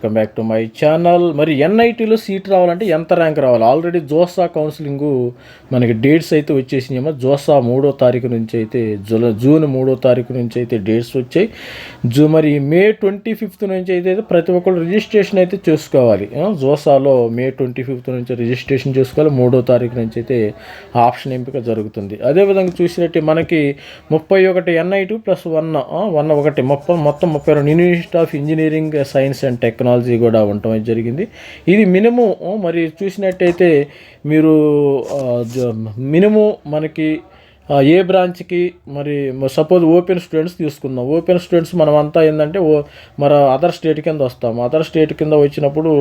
Welcome back to my channel. మరి ఎన్ఐటీలో seat రావాలంటే ఎంత ర్యాంక్ రావాలి? ఆల్రెడీ జోసా కౌన్సిలింగ్ మనకి డేట్స్ అయితే వచ్చేసినాయమ్మా జోసా మూడో తారీఖు నుంచి అయితే జూలై జూన్ మూడో తారీఖు నుంచి అయితే డేట్స్ వచ్చాయి. జూ మరి మే ట్వంటీ ఫిఫ్త్ నుంచి అయితే ప్రతి ఒక్కరు రిజిస్ట్రేషన్ అయితే చేసుకోవాలి. జోసాలో మే ట్వంటీ ఫిఫ్త్ నుంచి రిజిస్ట్రేషన్ చేసుకోవాలి. మూడో తారీఖు నుంచి అయితే ఆప్షన్ ఎంపిక జరుగుతుంది. అదేవిధంగా చూసినట్టు మనకి ముప్పై ఒకటి ఎన్ఐటీ ప్లస్ వన్ వన్ ఒకటి మొత్తం మొత్తం ముప్పై రెండు. University of engineering science and technology కూడా ఉండటం జరిగింది. ఇది మినిమం మరి చూసినట్టయితే మీరు మినిమం మనకి ఏ బ్రాంచ్కి మరి సపోజ్ ఓపెన్ స్టూడెంట్స్ తీసుకుందాం. ఓపెన్ స్టూడెంట్స్ మనం అంతా ఏంటంటే ఓ మరి అదర్ స్టేట్ కింద వస్తాం. అదర్ స్టేట్ కింద వచ్చినప్పుడు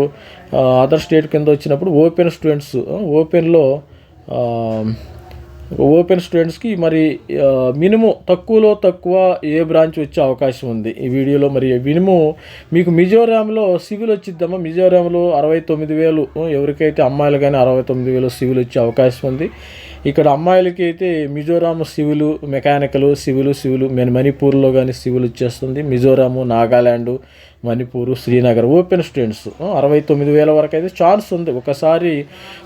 అదర్ స్టేట్ కింద వచ్చినప్పుడు ఓపెన్ స్టూడెంట్స్ ఓపెన్లో ఓపెన్ స్టూడెంట్స్కి మరి మినిమం తక్కువలో తక్కువ ఏ బ్రాంచ్ వచ్చే అవకాశం ఉంది. ఈ వీడియోలో మరి మినిమం మీకు మిజోరాంలో సివిల్ వచ్చిద్దమ్మా మిజోరాంలో అరవై తొమ్మిది వేలు ఎవరికైతే అమ్మాయిలు కానీ అరవై తొమ్మిది వేలు సివిల్ వచ్చే అవకాశం ఉంది. ఇక్కడ అమ్మాయిలకి అయితే Mizoram civil mechanical civil civil మన మణిపూర్లో కానీ సివిల్ వచ్చేస్తుంది మిజోరాము నాగాల్యాండ్ మణిపూరు శ్రీనగర్ ఓపెన్ స్టూడెంట్స్. అరవై తొమ్మిది వేల వరకు అయితే ఛాన్స్ ఉంది. ఒకసారి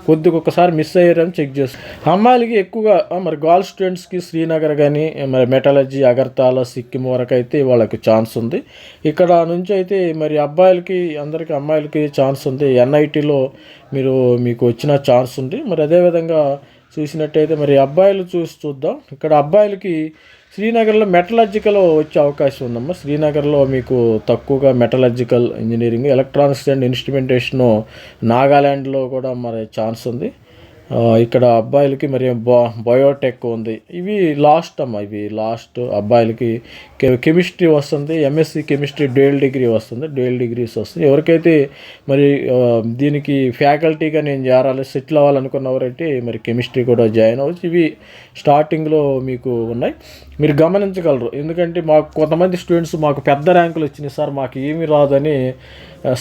కొద్దిగా ఒకసారి మిస్ అయ్యారని చెక్ చేస్తాం. అమ్మాయిలకి ఎక్కువగా మరి గర్ల్ స్టూడెంట్స్కి శ్రీనగర్ కానీ మరి మెటాలజీ అగర్తాల సిక్కిం వరకు అయితే వాళ్ళకి ఛాన్స్ ఉంది. ఇక్కడ నుంచి అయితే మరి అబ్బాయిలకి అందరికీ అమ్మాయిలకి ఛాన్స్ ఉంది. ఎన్ఐటీలో మీరు మీకు వచ్చిన ఛాన్స్ ఉంది. మరి అదేవిధంగా చూసినట్టయితే మరి అబ్బాయిలు చూసి చూద్దాం. ఇక్కడ అబ్బాయిలకి శ్రీనగర్లో మెటలర్జికల్ వచ్చే అవకాశం ఉందమ్మా. శ్రీనగర్లో మీకు తక్కువగా metallurgical engineering electronics and instrumentation నాగాల్యాండ్లో కూడా మరి ఛాన్స్ ఉంది. ఇక్కడ అబ్బాయిలకి మరి బా బయోటెక్ ఉంది. ఇవి లాస్ట్ అమ్మ ఇవి లాస్ట్ అబ్బాయిలకి కెమిస్ట్రీ వస్తుంది ఎంఎస్సి కెమిస్ట్రీ డ్యూయల్ డిగ్రీ వస్తుంది డ్యూయల్ డిగ్రీస్ వస్తుంది. ఎవరికైతే మరి దీనికి ఫ్యాకల్టీగా నేను చేరాలి సెటిల్ అవ్వాలనుకున్నవారైతే మరి కెమిస్ట్రీ కూడా జాయిన్ అవ్వచ్చు. ఇవి స్టార్టింగ్లో మీకు ఉన్నాయి. మీరు గమనించగలరు. ఎందుకంటే మాకు కొంతమంది స్టూడెంట్స్ మాకు పెద్ద ర్యాంకులు వచ్చినాయి. సార్ మాకు ఏమి రాదని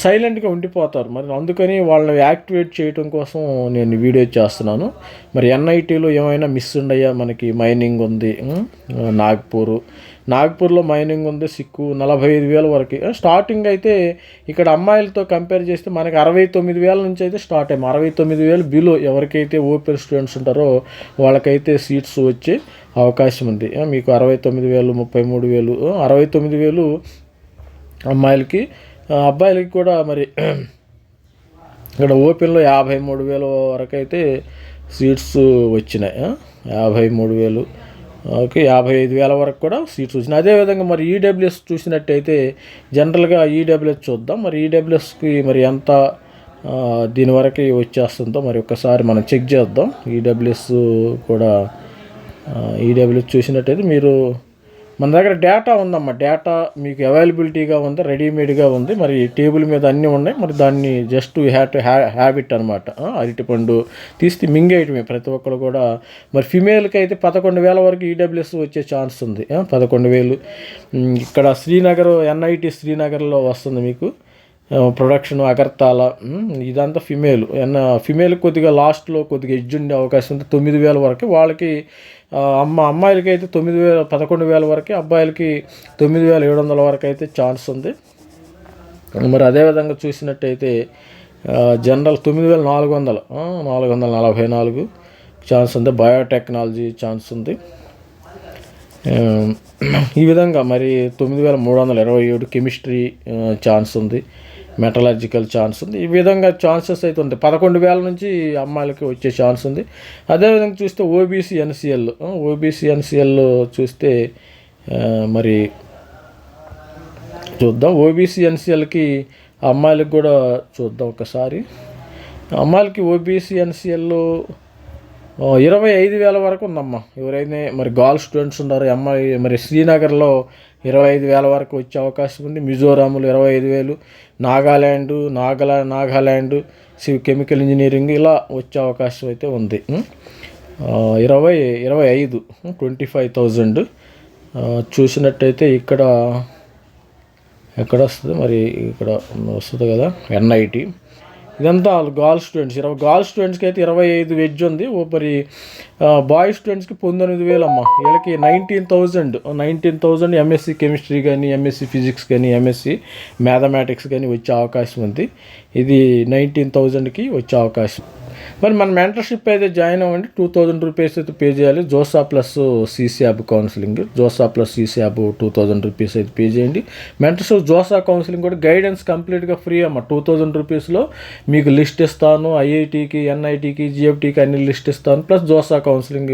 సైలెంట్గా ఉండిపోతారు. మరి అందుకని వాళ్ళని యాక్టివేట్ చేయడం కోసం నేను వీడియో చేస్తున్నాను. మరి ఎన్ఐటీలో ఏమైనా మిస్ ఉండయా? మనకి మైనింగ్ ఉంది. నాగ్పూర్. నాగ్పూర్లో మైనింగ్ ఉంది. సిక్కు నలభై ఐదు వేల వరకు. స్టార్టింగ్ అయితే ఇక్కడ అమ్మాయిలతో కంపేర్ చేస్తే మనకి అరవై తొమ్మిది వేల నుంచి అయితే స్టార్ట్ అయ్యాం అరవై తొమ్మిది వేలు బిలో ఎవరికైతే ఓపెన్ స్టూడెంట్స్ ఉంటారో వాళ్ళకైతే సీట్స్ వచ్చే అవకాశం ఉంది. మీకు అరవై తొమ్మిది వేలు ముప్పై మూడు వేలు అరవై తొమ్మిది వేలు అమ్మాయిలకి అబ్బాయిలకి కూడా మరి ఇక్కడ ఓపెన్లో యాభై మూడు వేల వరకు అయితే సీట్స్ వచ్చినాయి. యాభై మూడు వేలు. ఓకే యాభై ఐదు వేల వరకు కూడా సీట్స్ వచ్చినాయి. అదేవిధంగా మరి ఈడబ్ల్యూఎస్ చూసినట్టయితే జనరల్గా ఈడబ్ల్యూఎస్ చూద్దాం. మరి ఈడబ్ల్యూఎస్కి మరి ఎంత దీని వరకు వచ్చేస్తుందో మరి ఒక్కసారి మనం చెక్ చేద్దాం. ఈడబ్ల్యూఎస్ కూడా ఈడబ్ల్యూఎస్ చూసినట్టయితే మీరు మన దగ్గర డేటా ఉందమ్మా. డేటా మీకు అవైలబిలిటీగా ఉంది రెడీమేడ్గా ఉంది. మరి టేబుల్ మీద అన్నీ ఉన్నాయి. మరి దాన్ని జస్ట్ హ్యా హ్యాబిట్ అనమాట అరటిపండు తీస్తే మింగేయటమే ప్రతి ఒక్కరు కూడా. మరి ఫిమేల్కి అయితే పదకొండు వేల వరకు ఈడబ్ల్యూఎస్ వచ్చే ఛాన్స్ ఉంది. పదకొండు వేలు. ఇక్కడ శ్రీనగర్ ఎన్ఐటి శ్రీనగర్లో వస్తుంది మీకు. ప్రొడక్షన్ అగర్తాల ఇదంతా ఫిమేల్ ఫిమేల్ కొద్దిగా లాస్ట్లో కొద్దిగా ఎడ్జ్ ఉండే అవకాశం ఉంది తొమ్మిది వేల వరకు వాళ్ళకి అమ్మ అమ్మాయిలకి అయితే తొమ్మిది వేల పదకొండు వేల వరకు అబ్బాయిలకి తొమ్మిది వేల ఏడు వందల వరకు అయితే ఛాన్స్ ఉంది. మరి అదేవిధంగా చూసినట్టయితే జనరల్ తొమ్మిది వేల నాలుగు వందలు నాలుగు వందల నలభై నాలుగు ఛాన్స్ ఉంది. బయోటెక్నాలజీ ఛాన్స్ ఉంది. ఈ విధంగా మరి తొమ్మిది వేల మూడు వందల ఇరవై ఏడు కెమిస్ట్రీ ఛాన్స్ ఉంది. మెటలాజికల్ ఛాన్స్ ఉంది. ఈ విధంగా ఛాన్సెస్ అయితే ఉంది పదకొండు వేల నుంచి అమ్మాయిలకి వచ్చే ఛాన్స్ ఉంది. అదేవిధంగా చూస్తే ఓబీసీ ఎన్సిఎల్ ఓబీసీ ఎన్సిఎల్ చూస్తే మరి చూద్దాం. ఓబీసీ ఎన్సిఎల్కి అమ్మాయిలకు కూడా చూద్దాం ఒకసారి. అమ్మాయిలకి ఓబీసీ ఎన్సిఎల్ ఇరవై ఐదు వేల వరకు ఉందమ్మా. ఎవరైనా మరి గర్ల్ స్టూడెంట్స్ ఉన్నారు? అమ్మాయి మరి శ్రీనగర్లో ఇరవై ఐదు వేల వరకు వచ్చే అవకాశం ఉంది. మిజోరాములు ఇరవై ఐదు వేలు నాగాల్యాండ్ నాగలా నాగాల్యాండ్ సివ్ కెమికల్ ఇంజనీరింగ్ ఇలా వచ్చే అవకాశం అయితే ఉంది. ఇరవై ఇరవై ఐదు ట్వంటీ ఫైవ్ థౌజండ్. చూసినట్టయితే ఇక్కడ ఎక్కడ వస్తుంది? మరి ఇక్కడ వస్తుంది కదా ఎన్ఐటి. ఇదంతా వాళ్ళు గర్ల్ స్టూడెంట్స్. ఇరవై గర్ల్ స్టూడెంట్స్కి అయితే ఇరవై ఐదు వెజ్ ఉంది. ఓపరి మరి బాయ్ స్టూడెంట్స్కి పంతొమ్మిది వేలు అమ్మ. వీళ్ళకి nineteen thousand nineteen thousand MSc chemistry కానీ ఎంఎస్సి ఫిజిక్స్ కానీ ఎంఎస్సి మ్యాథమెటిక్స్ కానీ వచ్చే అవకాశం ఉంది. ఇది నైన్టీన్ థౌజండ్కి వచ్చే అవకాశం. మరి మన మెంటర్షిప్ అయితే జాయిన్ అవ్వండి. టూ థౌజండ్ రూపీస్ అయితే పే చేయాలి. JoSAA plus CSAB counselling JoSAA plus CSAB two thousand rupees అయితే పే చేయండి. మెంటర్షిప్ జోసా కౌన్సిలింగ్ కూడా గైడెన్స్ కంప్లీట్గా ఫ్రీ అమ్మ. టూ థౌజండ్ రూపీస్లో మీకు లిస్ట్ ఇస్తాను. ఐఐటికి ఎన్ఐటికి జిఎఫ్టీకి అన్ని లిస్ట్ ఇస్తాను. ప్లస్ జోసా కౌన్సిలింగ్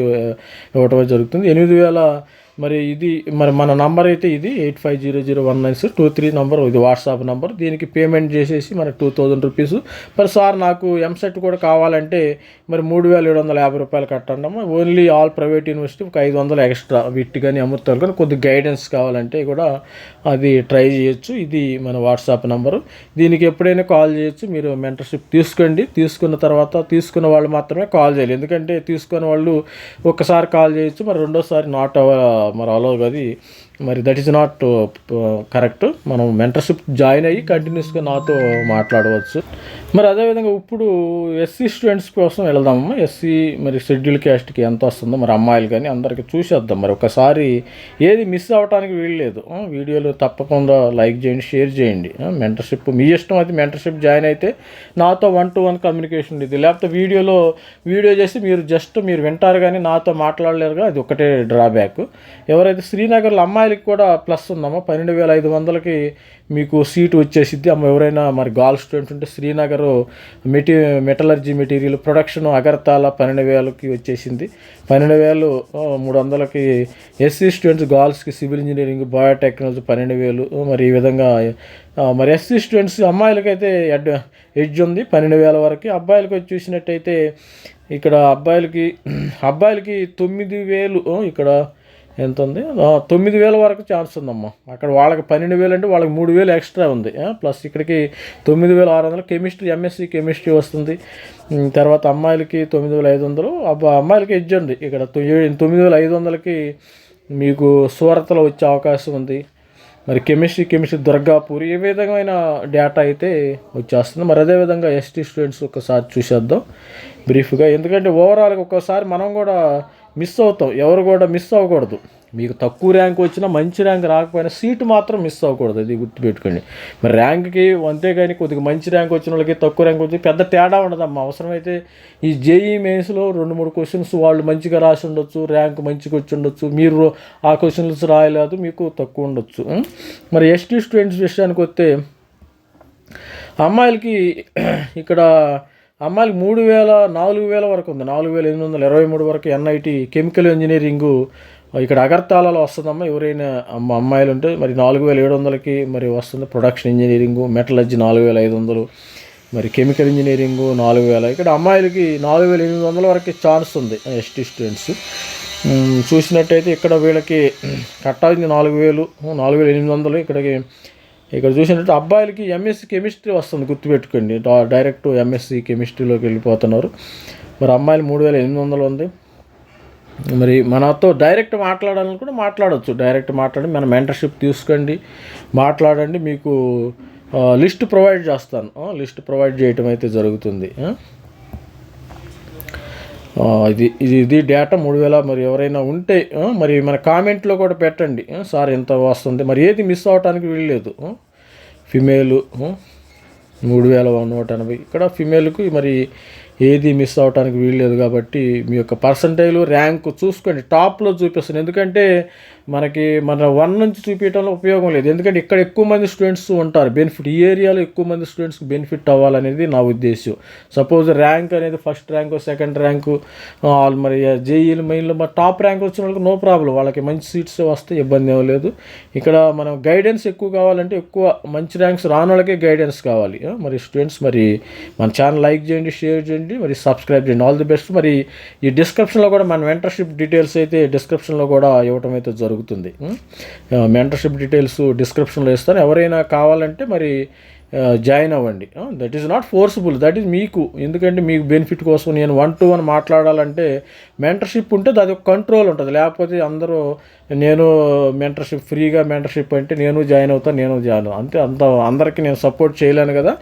ఇవ్వటమే జరుగుతుంది. ఎనిమిది వేల మరి ఇది మరి మన నంబర్ అయితే ఇది eight five zero zero one nine six two three number ఇది వాట్సాప్ నంబర్. దీనికి పేమెంట్ చేసేసి మనకు టూ థౌజండ్ రూపీస్. మరి సార్ నాకు ఎంసెట్ కూడా కావాలంటే మరి మూడు వేల ఏడు వందల యాభై రూపాయలు కట్టండి అమ్మా ఓన్లీ ఆల్ ప్రైవేట్ యూనివర్సిటీ ఒక ఐదు వందలు ఎక్స్ట్రా వీటి కానీ అమృతాలు కానీ కొద్ది గైడెన్స్ కావాలంటే కూడా అది ట్రై చేయొచ్చు. ఇది మన వాట్సాప్ నంబరు. దీనికి ఎప్పుడైనా కాల్ చేయొచ్చు. మీరు మెంటర్షిప్ తీసుకోండి. తీసుకున్న తర్వాత తీసుకున్న వాళ్ళు మాత్రమే కాల్ చేయాలి. ఎందుకంటే తీసుకున్న వాళ్ళు ఒక్కసారి కాల్ చేయొచ్చు. మరి రెండోసారి నాట్ అవర్ మరి అలో అది మరి దట్ ఈస్ నాట్ కరెక్ట్ మనం మెంటర్షిప్ జాయిన్ అయ్యి కంటిన్యూస్గా నాతో మాట్లాడవచ్చు. మరి అదేవిధంగా ఇప్పుడు ఎస్సీ స్టూడెంట్స్ కోసం వెళ్దామమ్మా. ఎస్సీ మరి షెడ్యూల్ క్యాస్ట్కి ఎంత వస్తుందో మరి అమ్మాయిలు కానీ అందరికీ చూసేద్దాం. మరి ఒకసారి ఏది మిస్ అవ్వడానికి వీల్లేదు. వీడియోలు తప్పకుండా లైక్ చేయండి షేర్ చేయండి. మెంటర్షిప్ మీ ఇష్టం అయితే మెంటర్షిప్ జాయిన్ అయితే నాతో వన్ టు వన్ కమ్యూనికేషన్ ఇది. లేకపోతే వీడియోలో వీడియో చేసి మీరు జస్ట్ మీరు వింటారు కానీ నాతో మాట్లాడలేరుగా అది ఒకటే డ్రాబ్యాక్ ఎవరైతే శ్రీనగర్లో రూపాయలకి కూడా ప్లస్ ఉందమ్మా. పన్నెండు వేల ఐదు వందలకి మీకు సీటు వచ్చేసిద్ది. అమ్మ ఎవరైనా మరి గాల్ స్టూడెంట్ ఉంటే Srinagar మెటీ metallurgy material production Agartala పన్నెండు వేలకి వచ్చేసింది. పన్నెండు వేలు మూడు వందలకి ఎస్సీ స్టూడెంట్స్ గాల్స్కి సివిల్ ఇంజనీరింగ్ బయోటెక్నాలజీ పన్నెండు వేలు. మరి ఈ విధంగా మరి ఎస్సీ స్టూడెంట్స్ అమ్మాయిలకైతే ఎడ్ ఎడ్జ్ ఉంది. పన్నెండు వేల వరకు అబ్బాయిలకి వచ్చి చూసినట్టయితే ఇక్కడ అబ్బాయిలకి అబ్బాయిలకి తొమ్మిది వేలు ఇక్కడ ఎంత ఉంది తొమ్మిది వేల వరకు ఛాన్స్ ఉందమ్మా. అక్కడ వాళ్ళకి పన్నెండు వేలు అంటే వాళ్ళకి మూడు వేలు ఎక్స్ట్రా ఉంది. ప్లస్ ఇక్కడికి తొమ్మిది వేల ఆరు వందలు కెమిస్ట్రీ ఎంఎస్సి కెమిస్ట్రీ వస్తుంది. తర్వాత అమ్మాయిలకి తొమ్మిది వేల ఐదు వందలు. అబ్బా అమ్మాయిలకి ఎడ్జ్ ఉంది. ఇక్కడ తొమ్మిది వేల ఐదు వందలకి మీకు సూరత్లో వచ్చే అవకాశం ఉంది. మరి కెమిస్ట్రీ కెమిస్ట్రీ దుర్గాపూర్ ఏ విధమైన డేటా అయితే వచ్చేస్తుంది? మరి అదేవిధంగా ఎస్టీ స్టూడెంట్స్ ఒకసారి చూసేద్దాం. బ్రీఫ్గా ఎందుకంటే ఓవరాల్గా ఒక్కోసారి మనం కూడా మిస్ అవుతాం ఎవరు కూడా మిస్ అవ్వకూడదు. మీకు తక్కువ ర్యాంక్ వచ్చినా మంచి ర్యాంక్ రాకపోయినా సీటు మాత్రం మిస్ అవ్వకూడదు. అది గుర్తుపెట్టుకోండి. మరి ర్యాంక్కి అంతేగాని కొద్దిగా మంచి ర్యాంక్ వచ్చిన వాళ్ళకి తక్కువ ర్యాంక్ వచ్చి పెద్ద తేడా ఉండదమ్మా. అవసరమైతే ఈ జేఈ మెయిన్స్లో రెండు మూడు క్వశ్చన్స్ వాళ్ళు మంచిగా రాసి ఉండొచ్చు ర్యాంక్ మంచిగా వచ్చి ఉండొచ్చు. మీరు ఆ క్వశ్చన్స్ రాయలేదు మీకు తక్కువ ఉండొచ్చు. మరి ఎస్టీ స్టూడెంట్స్ విషయానికి వస్తే అమ్మాయిలకి ఇక్కడ అమ్మాయిలు మూడు వేల నాలుగు వేల వరకు ఉంది. నాలుగు వేల ఎనిమిది వందల ఇరవై మూడు వరకు ఎన్ఐటి కెమికల్ ఇంజనీరింగు ఇక్కడ అగర్తాలలో వస్తుందమ్మా. ఎవరైనా అమ్మ అమ్మాయిలు ఉంటే మరి నాలుగు వేల ఏడు వందలకి మరి వస్తుంది. ప్రొడక్షన్ ఇంజనీరింగు మెటలర్జీ నాలుగు వేల ఐదు వందలు మరి కెమికల్ ఇంజనీరింగు నాలుగు వేల. ఇక్కడ అమ్మాయిలకి నాలుగు వేల ఎనిమిది వందల వరకు ఛాన్స్ ఉంది ఎస్టీ స్టూడెంట్స్. చూసినట్టయితే ఇక్కడ వీళ్ళకి కట్టాల్సింది నాలుగు వేలు నాలుగు వేల ఎనిమిది వందలు. ఇక్కడికి ఇక్కడ చూసినట్టు అబ్బాయిలకి ఎంఎస్సి కెమిస్ట్రీ వస్తుంది గుర్తుపెట్టుకోండి. డైరెక్ట్ ఎంఎస్సి కెమిస్ట్రీలోకి వెళ్ళిపోతున్నారు. మరి అమ్మాయిలు మూడు వేల ఎనిమిది వందలు ఉంది. మరి మనతో డైరెక్ట్ మాట్లాడాలని కూడా మాట్లాడవచ్చు డైరెక్ట్ మాట్లాడి మన మెంటర్షిప్ తీసుకోండి. మాట్లాడండి మీకు లిస్ట్ ప్రొవైడ్ చేస్తాను. లిస్ట్ ప్రొవైడ్ చేయటం అయితే జరుగుతుంది. ఇది ఇది ఇది డేటా మూడు వేల మరి ఎవరైనా ఉంటే మరి మన కామెంట్లో కూడా పెట్టండి. సార్ ఎంత వస్తుంది? మరి ఏది మిస్ అవ్వటానికి వీల్లేదు. ఫిమేలు మూడు వేల నూట ఎనభై. ఇక్కడ ఫిమేల్కి మరి ఏది మిస్ అవ్వటానికి వీల్లేదు కాబట్టి మీ యొక్క పర్సంటేజ్ ర్యాంక్ చూసుకోండి. టాప్లో చూపిస్తుంది ఎందుకంటే మనకి మన వన్ నుంచి చూపించడంలో ఉపయోగం లేదు. ఎందుకంటే ఇక్కడ ఎక్కువ మంది స్టూడెంట్స్ ఉంటారు. బెనిఫిట్ ఈ ఏరియాలో ఎక్కువ మంది స్టూడెంట్స్కి బెనిఫిట్ అవ్వాలనేది నా ఉద్దేశం సపోజ్ ర్యాంక్ అనేది first rank second rank all మరి జేఈలు మెయిన్లో మరి టాప్ ర్యాంక్ వచ్చిన వాళ్ళకి నో ప్రాబ్లం వాళ్ళకి మంచి సీట్స్ వస్తే ఇబ్బంది ఏమలేదు ఇక్కడ మనం గైడెన్స్ ఎక్కువ కావాలంటే ఎక్కువ మంచి ర్యాంక్స్ రాని వాళ్ళకే గైడెన్స్ కావాలి. మరి స్టూడెంట్స్ మరి మన ఛానల్ లైక్ చేయండి షేర్ చేయండి మరి సబ్స్క్రైబ్ చేయండి. ఆల్ ది బెస్ట్ మరి ఈ డిస్క్రిప్షన్లో కూడా మన మెంటర్షిప్ డీటెయిల్స్ అయితే డిస్క్రిప్షన్లో కూడా ఇవ్వటం అయితే జరుగుతుంది. మెంటర్షిప్ డీటెయిల్స్ డిస్క్రిప్షన్లో ఇస్తాను. ఎవరైనా కావాలంటే మరి జాయిన్ అవ్వండి. That is not forceful that is మీకు. ఎందుకంటే మీకు బెనిఫిట్ కోసం నేను వన్ టు వన్ మాట్లాడాలంటే మెంటర్షిప్ ఉంటే అది ఒక కంట్రోల్ ఉంటుంది. లేకపోతే అందరూ నేను మెంటర్షిప్ ఫ్రీగా మెంటర్షిప్ అంటే నేను జాయిన్ అవుతాను నేను జాయిన్ అంతే అంత అందరికీ నేను సపోర్ట్ చేయలేను కదా.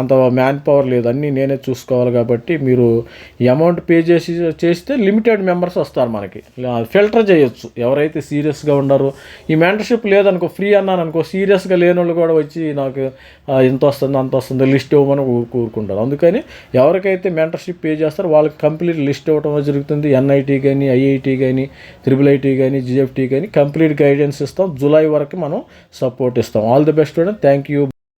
అంత మ్యాన్ పవర్ లేదు. అన్నీ నేనే చూసుకోవాలి కాబట్టి మీరు అమౌంట్ పే చేసి చేస్తే లిమిటెడ్ మెంబర్స్ వస్తారు మనకి. ఫిల్టర్ చేయొచ్చు. ఎవరైతే సీరియస్గా ఉన్నారో ఈ మెంటర్షిప్ లేదనుకో ఫ్రీ అన్నాను అనుకో సీరియస్గా లేని వాళ్ళు కూడా వచ్చి నాకు ఇంత వస్తుంది అంత వస్తుంది లిస్ట్ ఇవ్వమని కోరుకుంటారు అందుకని ఎవరికైతే మెంటర్షిప్ పే చేస్తారో వాళ్ళకి కంప్లీట్ లిస్ట్ ఇవ్వడం జరుగుతుంది. ఎన్ఐటీ కానీ ఐఐటి కానీ త్రిబుల్ ఐటీ కానీ జిఎఫ్టీ కానీ కంప్లీట్ గైడెన్స్ ఇస్తాం. జూలై వరకు మనం సపోర్ట్ ఇస్తాం. All the best student thank you.